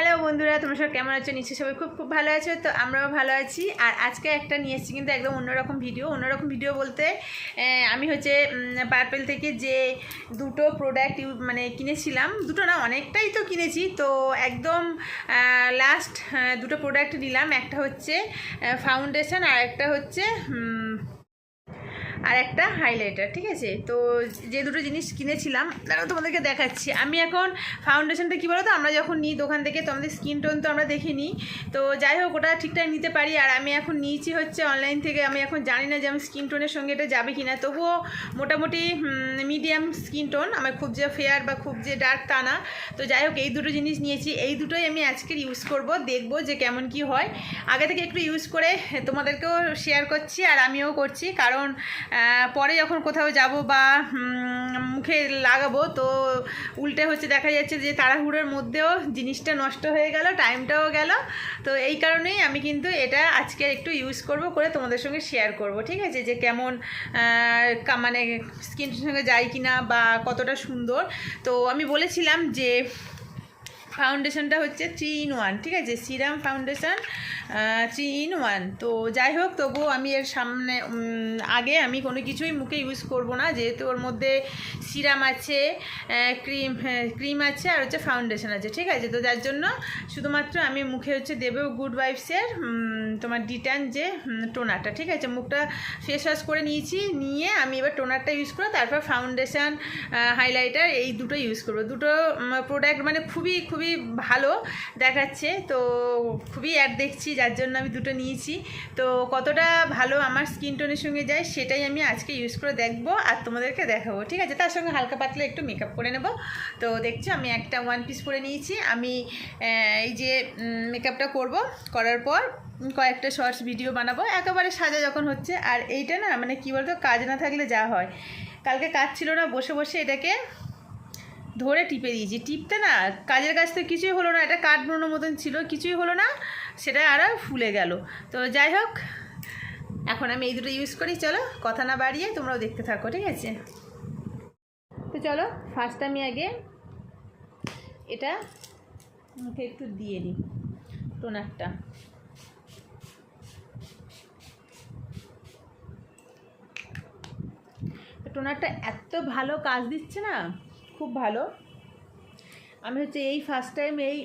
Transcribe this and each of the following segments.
Hello বন্ধুরা, তোমরা সব কেমন আছো? নিশ্চয়ই সবাই খুব খুব ভালো আছো, তো আমরাও ভালো আছি। আর আজকে একটা নিয়ে এসেছি কিন্তু একদম অন্যরকম ভিডিও অন্যরকম ভিডিও বলতে আমি হচ্ছে পার্পেল থেকে যে দুটো প্রোডাক্ট মানে কিনেছিলাম, দুটো না, অনেকটাই তো কিনেছি। তো একদম লাস্ট দুটো প্রোডাক্ট নিলাম। একটা হচ্ছে ফাউন্ডেশন আর একটা হচ্ছে আর একটা হাইলাইটার ঠিক আছে? তো যে দুটো জিনিস কিনেছিলাম তারা তোমাদেরকে দেখাচ্ছি। আমি এখন ফাউন্ডেশনটা কী বলো তো আমরা যখন নিই দোকান থেকে, তো আমাদের স্কিন টোন তো আমরা দেখে নিই তো যাই হোক, ওটা ঠিকঠাক নিতে পারি। আর আমি এখন নিয়েছি হচ্ছে অনলাইন থেকে। আমি এখন জানি না যে আমি স্কিন টোনের সঙ্গে এটা যাবে কি না তবুও মোটামুটি মিডিয়াম স্কিন টোন আমার খুব যে ফেয়ার বা খুব যে ডার্ক তা না। তো যাই হোক, এই দুটো জিনিস নিয়েছি। এই দুটোই আমি আজকের ইউজ করব, দেখব যে কেমন কি হয়। আগে থেকে একটু ইউজ করে তোমাদেরকেও শেয়ার করছি, আর আমিও করছি। কারণ পরে যখন কোথাও যাব বা মুখে লাগাবো, তো উল্টে হচ্ছে দেখা যাচ্ছে যে তাড়াহুড়োর মধ্যেও জিনিসটা নষ্ট হয়ে গেল টাইমটাও গেল। তো এই কারণেই আমি কিন্তু এটা আজকে একটু ইউজ করব করে তোমাদের সঙ্গে শেয়ার করব, ঠিক আছে? যে কেমন মানে স্কিনের সঙ্গে যায় কিনা বা কতটা সুন্দর। তো আমি বলেছিলাম যে ফাউন্ডেশনটা হচ্ছে থ্রি ইন ওয়ান ঠিক আছে? Serum foundation three in one তো যাই হোক, তবুও আমি এর সামনে আগে আমি কোনো কিছুই মুখে ইউজ করব না। যেহেতু ওর মধ্যে সিরাম আছে ক্রিম ক্রিম আছে আর হচ্ছে ফাউন্ডেশন আছে, ঠিক আছে? তো যার জন্য শুধুমাত্র আমি মুখে হচ্ছে দেবো গুড ওয়াইফসের তোমার ডিটান যে টোনারটা ঠিক আছে? মুখটা ফেস ওয়াশ করে নিয়েছি, নিয়ে আমি এবার টোনারটা ইউজ করব তারপর ফাউন্ডেশন হাইলাইটার এই দুটো ইউজ করব। দুটো প্রোডাক্ট মানে খুবই খুবই ভালো দেখাচ্ছে। তো খুবই অ্যাড দেখছি, যার জন্য আমি দুটো নিয়েছি। তো কতটা ভালো আমার স্কিন টোনের সঙ্গে যায়, সেটাই আমি আজকে ইউজ করে দেখব আর তোমাদেরকে দেখাবো। ঠিক আছে? তার সঙ্গে হালকা পাতলা একটু মেকআপ করে নেব। তো দেখছ, আমি একটা ওয়ান পিস পরে নিয়েছি। আমি এই যে মেকআপটা করব, করার পর কয়েকটা শর্টস ভিডিও বানাবো। একেবারে সাজা যখন হচ্ছে, আর এইটা না মানে কী বলতো, কাজ না থাকলে যা হয়। কালকে কাজ ছিল না, বসে বসে এটাকে ধরে টিপে দিয়েছি। টিপতে না, কাজের কাজ তো কিছুই হলো না, এটা কাঠ বানানোর মতন ছিল, কিছুই হলো না, সেটা আরও ফুলে গেল। তো যাই হোক, এখন আমি এই দুটো ইউজ করি, চলো কথা না বাড়িয়ে তোমরাও দেখতে থাকো, ঠিক আছে? তো চলো ফার্স্ট আমি আগে এটা মুখে একটু দিয়ে দিই টোনারটা। টোনারটা এত ভালো কাজ দিচ্ছে না খুব ভালো। আমি হচ্ছে এই ফার্স্ট টাইম এই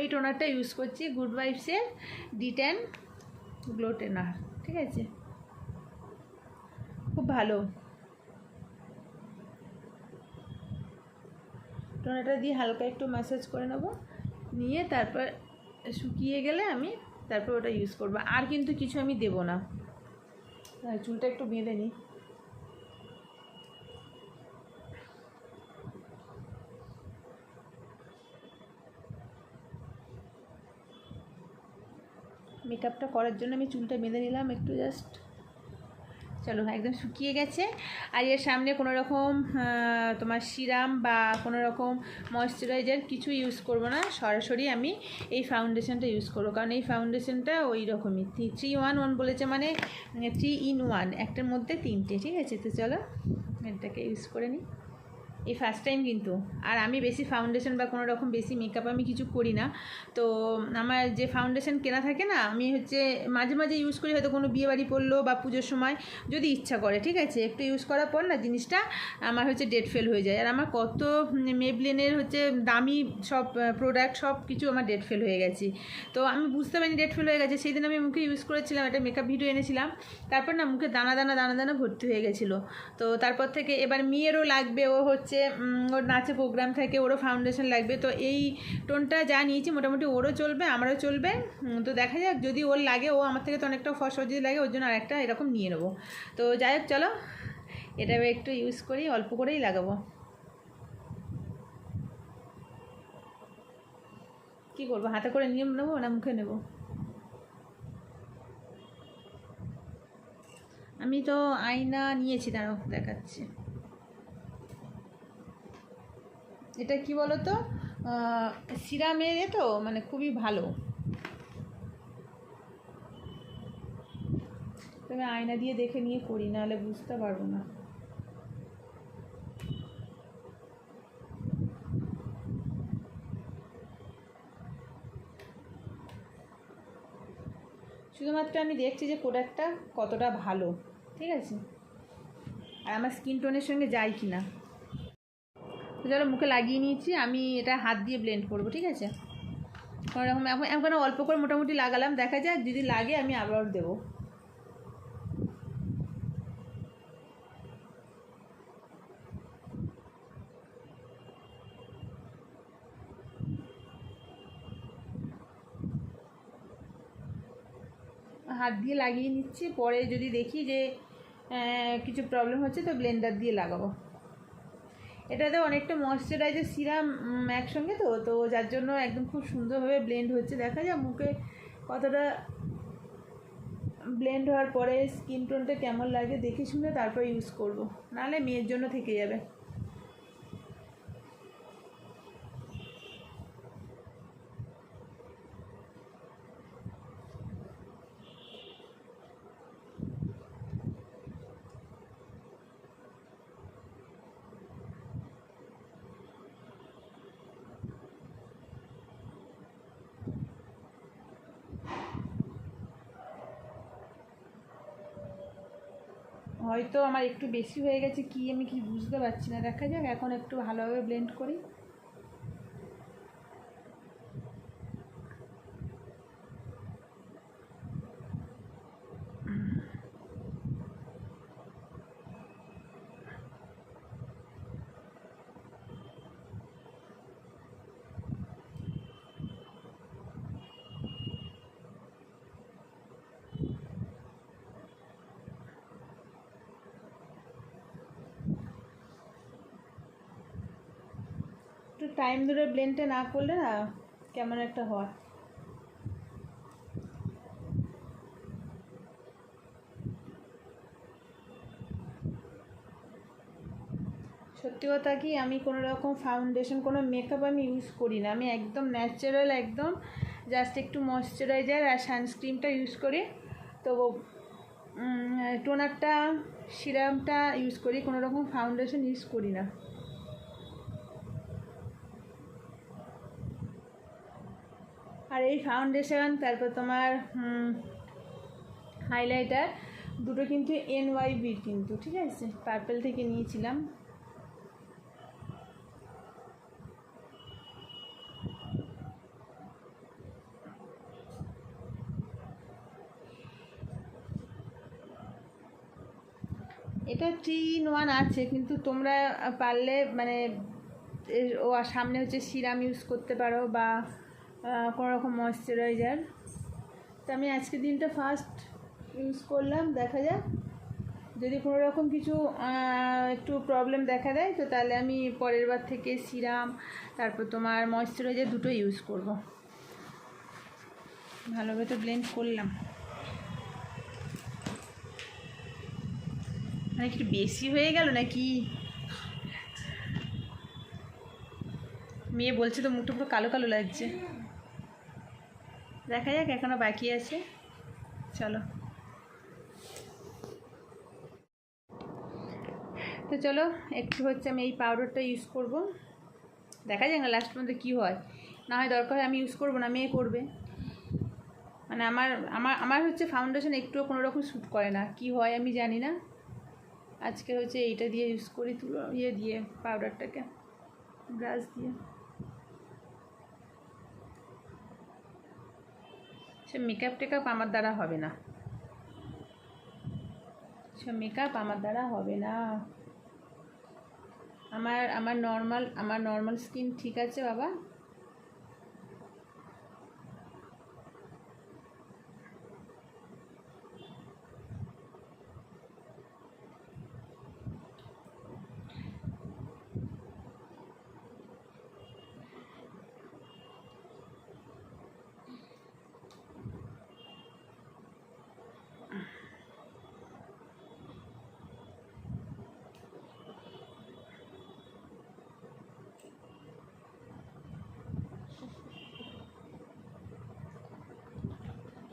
এই টোনারটা ইউজ করছি গুড ভাইবসের ডি টেন গ্লো টেনার ঠিক আছে? খুব ভালো। টোনারটা দিয়ে হালকা একটু ম্যাসাজ করে নেব, নিয়ে তারপর শুকিয়ে গেলে আমি তারপর ওটা ইউজ করব। আর কিন্তু কিছু আমি দেবো না। চুলটা একটু বেঁধে নিই। মেকআপটা করার জন্য আমি চুলটা বেঁধে নিলাম একটু জাস্ট চলো, একদম শুকিয়ে গেছে। আর এর সামনে কোনো রকম তোমার সিরাম বা কোনো রকম ময়শ্চারাইজার কিছু ইউজ করব না। সরাসরি আমি এই ফাউন্ডেশনটা ইউজ করব। কারণ এই ফাউন্ডেশনটা ওই রকমই থ্রি ওয়ান ওয়ান বলেছে মানে থ্রি ইন ওয়ান একটার মধ্যে তিনটে। ঠিক আছে? তো চলো, এটাকে ইউজ করে নিই। এই ফার্স্ট টাইম কিন্তু। আর আমি বেশি ফাউন্ডেশন বা কোনো রকম বেশি মেকআপ আমি কিছু করি না। তো আমার যে ফাউন্ডেশন কেনা থাকে না, আমি হচ্ছে মাঝে মাঝে ইউজ করি, হয়তো কোনো বিয়ে বাড়ি পড়ল বা পুজোর সময় যদি ইচ্ছা করে, ঠিক আছে? একটু ইউজ করার পর না জিনিসটা আমার হচ্ছে ডেট ফেল হয়ে যায়। আর আমার কত মেবলিনের হচ্ছে দামি সব প্রোডাক্ট সব কিছু আমার ডেট ফেল হয়ে গেছে। তো আমি বুঝতে পারিনি ডেট ফেল হয়ে গেছে। সেই দিন আমি মুখে ইউজ করেছিলাম, একটা মেকআপ ভিডিও এনেছিলাম। তারপর না মুখে দানা দানা দানা দানা ভর্তি হয়ে গেছিল। তো তারপর থেকে এবার মেয়েরও লাগবে, ও হচ্ছে উম, ওর নাচে প্রোগ্রাম থাকে ওরও ফাউন্ডেশন লাগবে। তো এই টোনটা যা নিয়েছি মোটামুটি ওরও চলবে আমারও চলবে। তো দেখা যাক যদি ওর লাগে ও আমার থেকে তো অনেকটা ফস যদি লাগে ওর জন্য আরেকটা এরকম নিয়ে নেব। তো যাই হোক চলো। এটা একটু ইউজ করি অল্প করেই লাগাবো। কী করব হাতে করে নিয়ে নেব না মুখে নেব? আমি তো আয়না নিয়েছি দাঁড়াও দেখাচ্ছি। এটা কি বলো তো শিরা মেরে তো মানে খুবই ভালো। তুমি আয়না দিয়ে দেখে নিয়ে করি, নাহলে বুঝতে পারব না। শুধুমাত্র আমি দেখছি যে প্রোডাক্টটা কতটা ভালো, ঠিক আছে? আর আমার স্কিন টোনের সঙ্গে যায় কি না তো চলো মুখে লাগিয়ে নিয়েছি, আমি এটা হাত দিয়ে ব্লেন্ড করব, ঠিক আছে? কোনো রকম এখন এখন অল্প করে মোটামুটি লাগালাম, দেখা যাক যদি লাগে আমি আবার দেবো। হাত দিয়ে লাগিয়ে নিচ্ছি, পরে যদি দেখি যে কিছু প্রবলেম হচ্ছে তো ব্লেন্ডার দিয়ে লাগাবো। এটাতে অনেকটা ময়শ্চারাইজার সিরাম একসঙ্গে তো তো যার জন্য একদম খুব সুন্দরভাবে ব্লেন্ড হচ্ছে। দেখা যায় মুখে কতটা ব্লেন্ড হওয়ার পরে স্কিন টোনটা কেমন লাগে, দেখে শুনে তারপর ইউজ করব। নাহলে মেয়ের জন্য থেকে যাবে। হয়তো আমার একটু বেশি হয়ে গেছে, কি আমি কি বুঝতে পারছি না। দেখা যাক, এখন একটু ভালোভাবে ব্লেন্ড করি একটু টাইম ধরে ব্লেন্ডটা না করলে না কেমন একটা হয়। সত্যি কথা কি, আমি কোনো রকম ফাউন্ডেশন কোনো মেকআপ আমি ইউজ করি না। আমি একদম ন্যাচারাল একদম জাস্ট একটু ময়শ্চারাইজার আর সানস্ক্রিনটা ইউজ করি। তো টোনারটা সিরামটা ইউজ করি, কোনো রকম ফাউন্ডেশন ইউজ করি না। আর এই ফাউন্ডেশন তারপর তোমার হাইলাইটার দুটো কিন্তু এন ওয়াই বির কিন্তু, ঠিক আছে? পার্পেল থেকে নিয়েছিলাম। এটা থ্রি ইন ওয়ান আছে, কিন্তু তোমরা পারলে মানে ও সামনে হচ্ছে সিরাম ইউজ করতে পারো বা কোনো রকম ময়শ্চারাইজার তো আমি আজকে দিনটা ফার্স্ট ইউজ করলাম, দেখা যাক। যদি কোনো রকম কিছু একটু প্রবলেম দেখা দেয়, তো তাহলে আমি পরের বার থেকে সিরাম তারপর তোমার ময়শ্চারাইজার দুটো ইউজ করব। ভালোভাবে তো ব্লেন্ড করলাম। মানে একটু বেশি হয়ে গেল নাকি? মেয়ে বলছে তো মুখটা পুরো কালো কালো লাগছে। দেখা যাক, এখনও বাকি আছে। চলো। তো চলো, একটু হচ্ছে আমি এই পাউডারটা ইউজ করব। দেখা যাক না লাস্ট মধ্যে কী হয়। না হয় দরকার আমি ইউজ করব না, মেয়ে করবে। মানে আমার আমার আমার হচ্ছে ফাউন্ডেশন একটুও কোনো রকম শ্যুট করে না। কি হয় আমি জানি না। আজকে হচ্ছে এইটা দিয়ে ইউজ করি, তুলো ইয়ে দিয়ে পাউডারটাকে ব্রাশ দিয়ে। সে মেকআপ টেকআপ আমার দ্বারা হবে না। সে মেকআপ আমার দ্বারা হবে না। আমার আমার নর্মাল আমার নর্মাল স্কিন ঠিক আছে বাবা।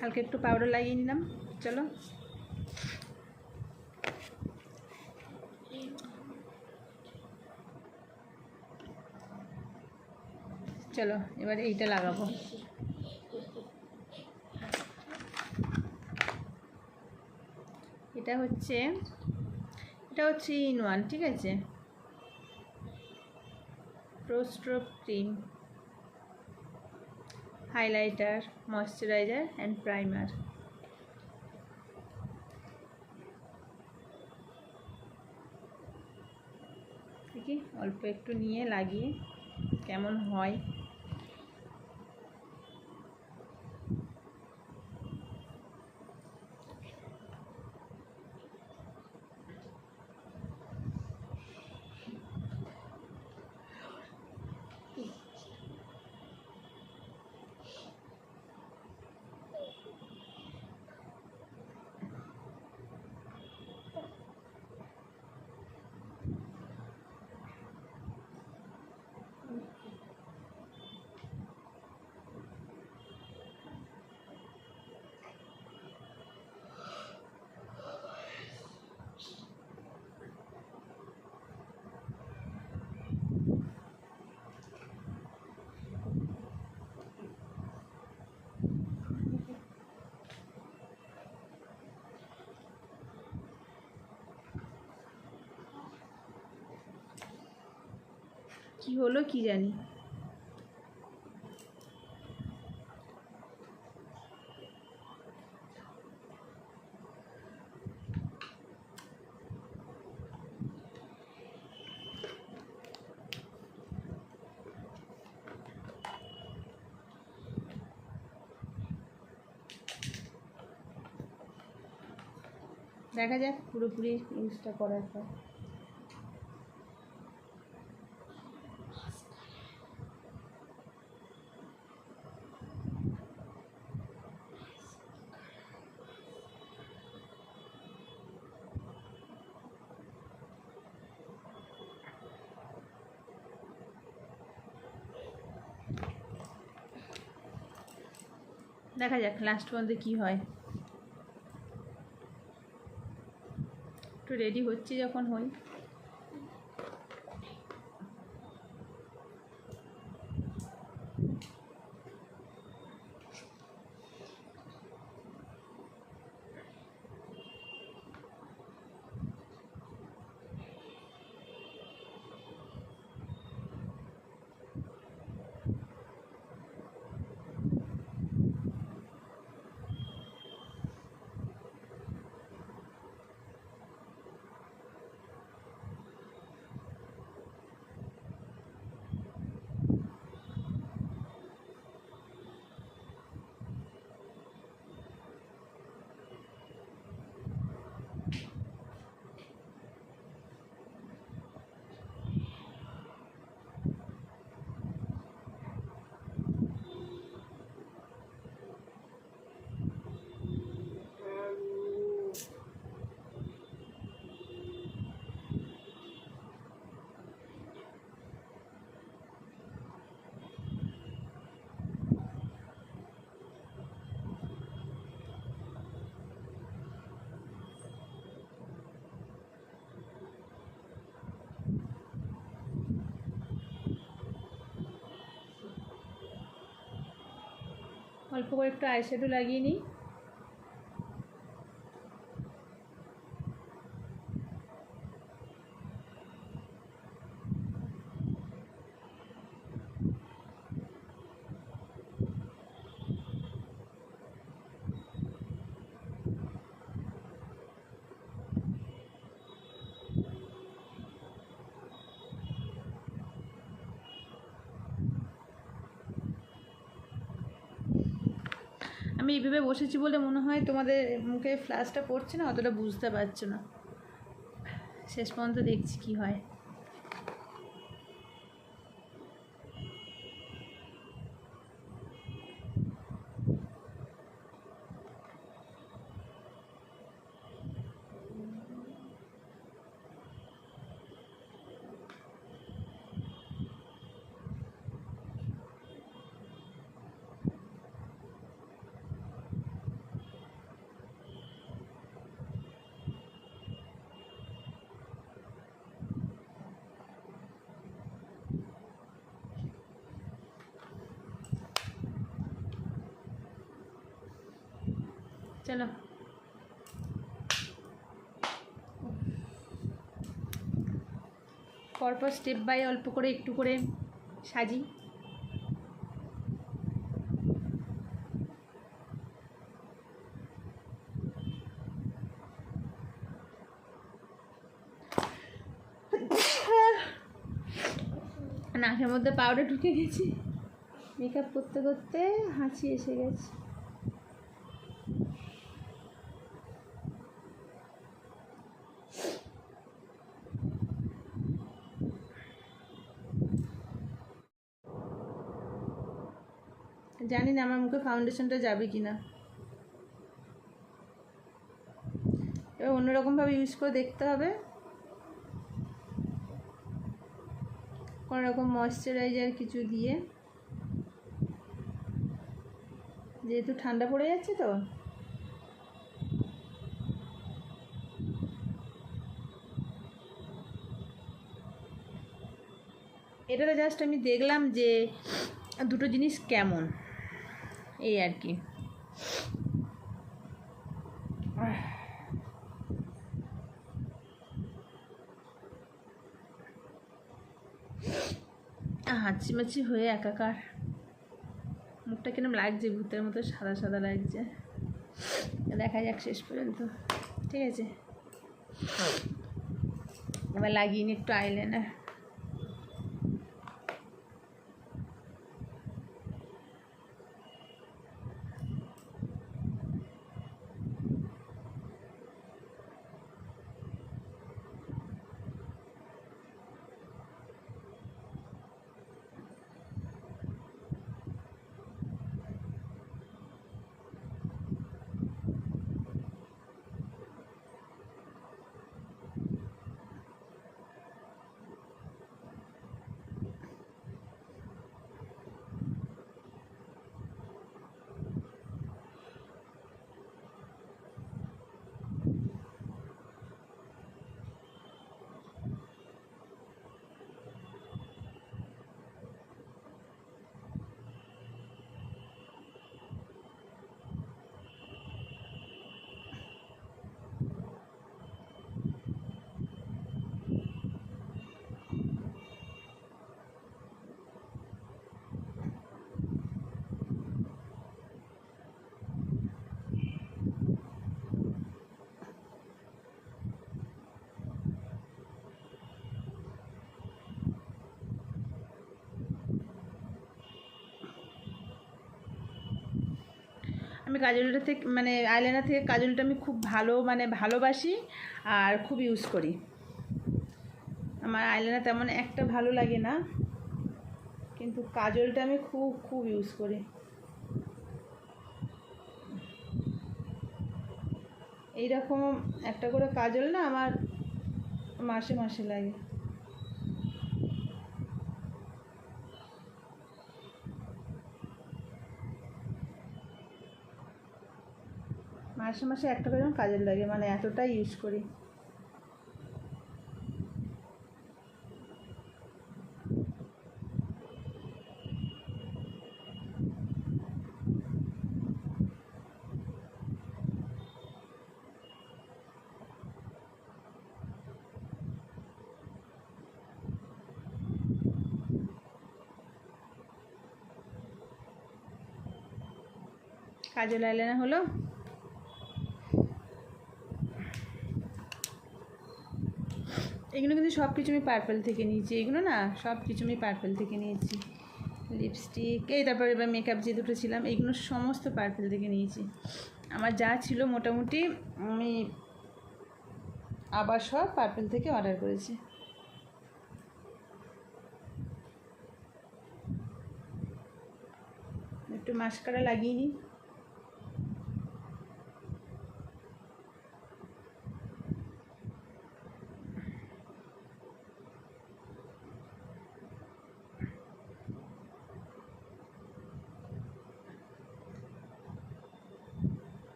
হালকা একটু পাউডার লাগিয়ে নিলাম। চলো। চলো, এবার এইটা লাগাবো। এটা হচ্ছে এটাও থ্রি ইন ওয়ান, ঠিক আছে? প্রোস্ট্রোপ cream highlighter moisturiser and primer থেকে অল্প একটু নিয়ে লাগিয়ে কেমন হয়। কি হলো কি জানি। দেখা যাক পুরোপুরি ইউজটা করার পর। দেখা যাক লাস্ট পর্যন্ত কী হয়। একটু রেডি হচ্ছে যখন হই। অল্প করে একটু আইশ্যাডো লাগিয়ে নিই আমি এইভাবে বসেছি বলে মনে হয় তোমাদের মুখে ফ্ল্যাশটা পড়ছে না, অতটা বুঝতে পারছ না। শেষ পর্যন্ত দেখছি কি হয় চলো পরপর স্টেপ বাই অল্প করে একটু করে সাজি। নাকের মধ্যে পাউডার ঢুকে গেছে। মেকআপ করতে করতে হাঁচি এসে গেছে। জানি না আমার মুখে ফাউন্ডেশনটা যাবে কি না এবার অন্যরকমভাবে ইউজ করে দেখতে হবে। কোনো রকম ময়শ্চারাইজার কিছু দিয়ে। যেহেতু ঠান্ডা পড়ে যাচ্ছে তো। এটাতে জাস্ট আমি দেখলাম যে দুটো জিনিস কেমন। এই আর কি। হাঁচি মাছি হয়ে একাকার। মুখটা কিরম লাগছে? ভূতের মতো সাদা সাদা লাগছে। দেখা যাক শেষ পর্যন্ত। ঠিক আছে? এবার লাগিয়ে নি একটু আইলাইনার আমি কাজলটা থেকে মানে আইলাইনার থেকে কাজলটা আমি খুব ভালো মানে ভালোবাসি আর খুব ইউজ করি। আমার আইলাইনার তেমন একটা ভালো লাগে না, কিন্তু কাজলটা আমি খুব খুব ইউজ করি। এইরকম একটা করে কাজল না আমার মাসে মাসে লাগে। মাসে মাসে একটা করে কাজল লাগে মানে এতটাই ইউজ করি। কাজল আইলাইনার হলো? এগুলো কিন্তু সব কিছু আমি পার্পেল থেকে নিয়েছি। এগুলো না সব কিছু আমি পার্পেল থেকে নিয়েছি। লিপস্টিক এই তারপরে এবার মেকআপ যে দুটো ছিলাম, এগুলো সমস্ত পার্পেল থেকে নিয়েছি। আমার যা ছিল মোটামুটি আমি আবার সব পার্পেল থেকে অর্ডার করেছি। একটু মাস্কারা লাগিয়ে নিই।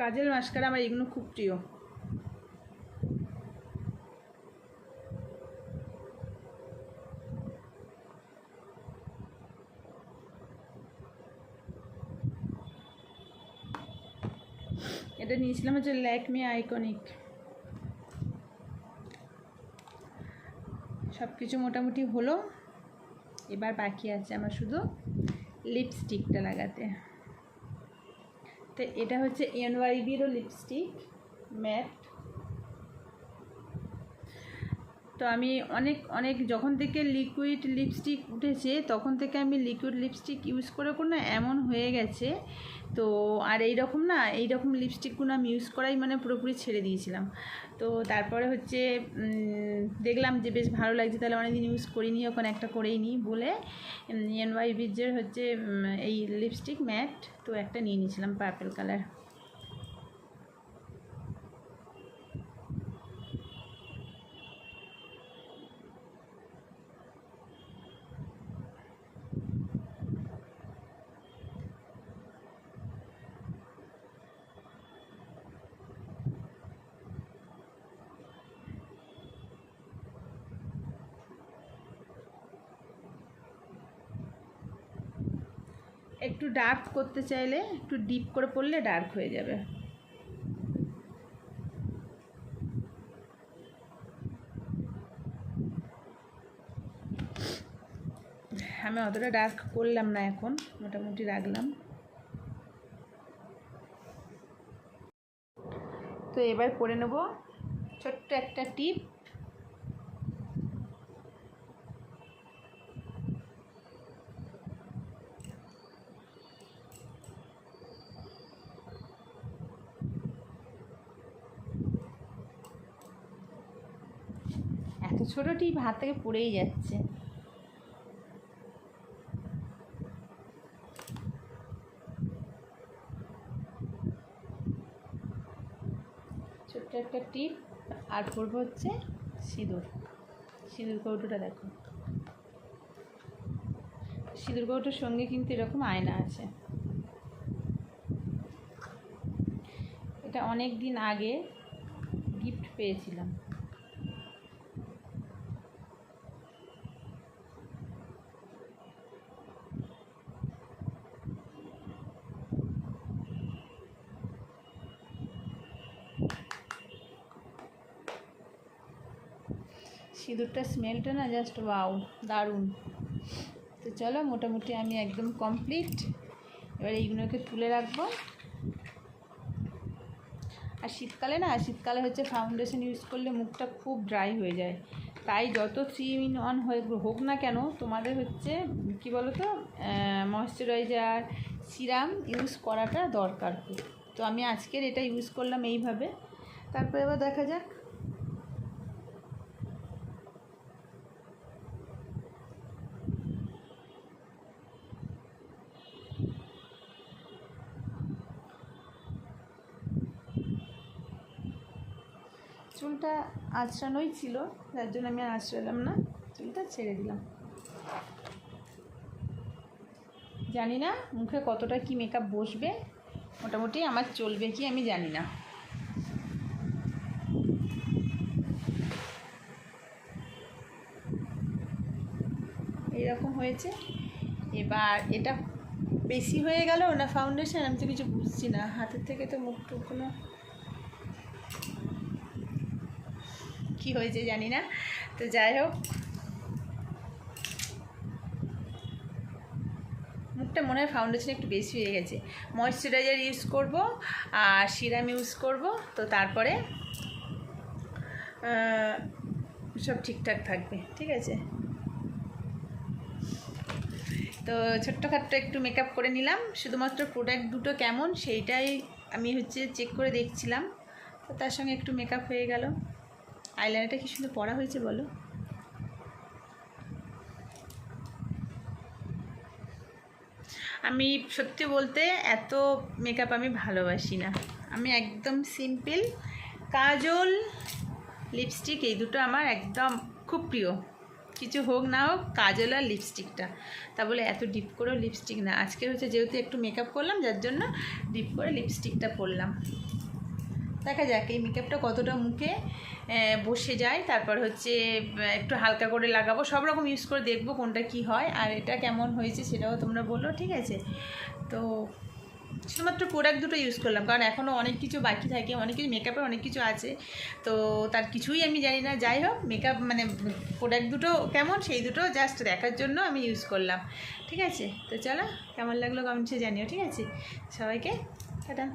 কাজের মাস্কারা আমার এগুলো খুব প্রিয়। এটা নিয়েছিলাম হচ্ছে ল্যাকমি আইকনিক সব কিছু মোটামুটি হলো। এবার বাকি আছে আমার শুধু লিপস্টিকটা লাগাতে। এটা হচ্ছে এনওয়াইবিরও লিপস্টিক ম্যাট তো আমি অনেক অনেক যখন থেকে লিকুইড লিপস্টিক উঠেছে, তখন থেকে আমি লিকুইড লিপস্টিক ইউজ করে করে না এমন হয়ে গেছে। তো আর এই রকম না এই রকম লিপস্টিকগুলো আমি ইউজ করাই মানে পুরোপুরি ছেড়ে দিয়েছিলাম। তো তারপরে হচ্ছে দেখলাম যে বেশ ভালো লাগছে, তাহলে অনেকদিন ইউজ করিনি, ওখানে একটা করেই নিই বলে এনওয়াই বিজের হচ্ছে এই লিপস্টিক ম্যাট তো একটা নিয়ে নিয়েছিলাম পার্পেল কালার একটু ডার্ক করতে চাইলে একটু ডিপ করে পড়লে ডার্ক হয়ে যাবে। আমি অতটা ডার্ক করলাম না এখন, মোটামুটি রাখলাম। তো এবার করে নেব ছোট্ট একটা টিপ এত ছোট টিপ হাত থেকে পড়েই যাচ্ছে। ছোট্ট একটা টিপ, আর পড়ব হচ্ছে সিঁদুর। সিঁদুর কৌটোটা দেখো। সিঁদুর কৌটোর সঙ্গে কিন্তু এরকম আয়না আছে। এটা অনেক দিন আগে গিফট পেয়েছিলাম। সিঁদুরটার স্মেলটা না জাস্ট ওয়াও দারুণ। তো চলো, মোটামুটি আমি একদম কমপ্লিট এবার এইগুলোকে তুলে রাখব। আর শীতকালে না, শীতকালে হচ্ছে ফাউন্ডেশন ইউজ করলে মুখটা খুব ড্রাই হয়ে যায়। তাই যত থ্রি ইন হয়ে হোক না কেন, তোমাদের হচ্ছে, কি বলো তো ময়শ্চারাইজার সিরাম ইউজ করাটা দরকার তো আমি আজকের এটা ইউজ করলাম এইভাবে। তারপরে এবার দেখা যাক চুলটা আঁচড়ানোই ছিল, যার জন্য আমি আর আঁচড়ালাম না। চুলটা ছেড়ে দিলাম। জানি না মুখে কতটা কি মেকআপ বসবে, মোটামুটি আমার চলবে কি আমি জানি না। এরকম হয়েছে। এবার এটা বেশি হয়ে গেল না ফাউন্ডেশন আমি তো কিছু বুঝছি না। হাতের থেকে তো মুখ টুক কোনো কী হয়েছে জানি না। তো যাই হোক। মুখটা মনে হয় ফাউন্ডেশন একটু বেশি হয়ে গেছে। ময়শ্চারাইজার ইউজ করব, আর সিরাম ইউজ করব, তো তারপরে সব ঠিকঠাক থাকবে, ঠিক আছে? তো ছোট্টখাট্ট একটু মেকআপ করে নিলাম। শুধুমাত্র প্রোডাক্ট দুটো কেমন, সেইটাই আমি হচ্ছে চেক করে দেখছিলাম। তো তার সঙ্গে একটু মেকআপ হয়ে গেল। আইলাইনারটা কি সুন্দর পরা হয়েছে বলো? আমি সত্যি বলতে এত মেকআপ আমি ভালোবাসি না আমি একদম সিম্পল কাজল লিপস্টিক এই দুটো আমার একদম খুব প্রিয়। কিছু হোক না হোক কাজল আর লিপস্টিকটা তা বলে এত ডিপ করেও লিপস্টিক না। আজকে হচ্ছে যেহেতু একটু মেকআপ করলাম, যার জন্য ডিপ করে লিপস্টিকটা পরলাম। দেখা যাক এই মেকআপটা কতটা মুখে বসে যায় তারপর হচ্ছে একটু হালকা করে লাগাবো। সব রকম ইউজ করে দেখব কোনটা কি হয়, আর এটা কেমন হয়েছে সেটাও তোমরা বলো, ঠিক আছে? তো শুধুমাত্র প্রোডাক্ট দুটো ইউজ করলাম, কারণ এখনও অনেক কিছু বাকি থাকে, অনেক কিছু মেকআপের অনেক কিছু আছে। তো তার কিছুই আমি জানি না, যাই হোক মেকআপ মানে প্রোডাক্ট দুটো কেমন, সেই দুটো জাস্ট দেখার জন্য আমি ইউজ করলাম। ঠিক আছে? তো চলো, কেমন লাগল কমেন্টসে জানিও, ঠিক আছে? সবাইকে, টাটা।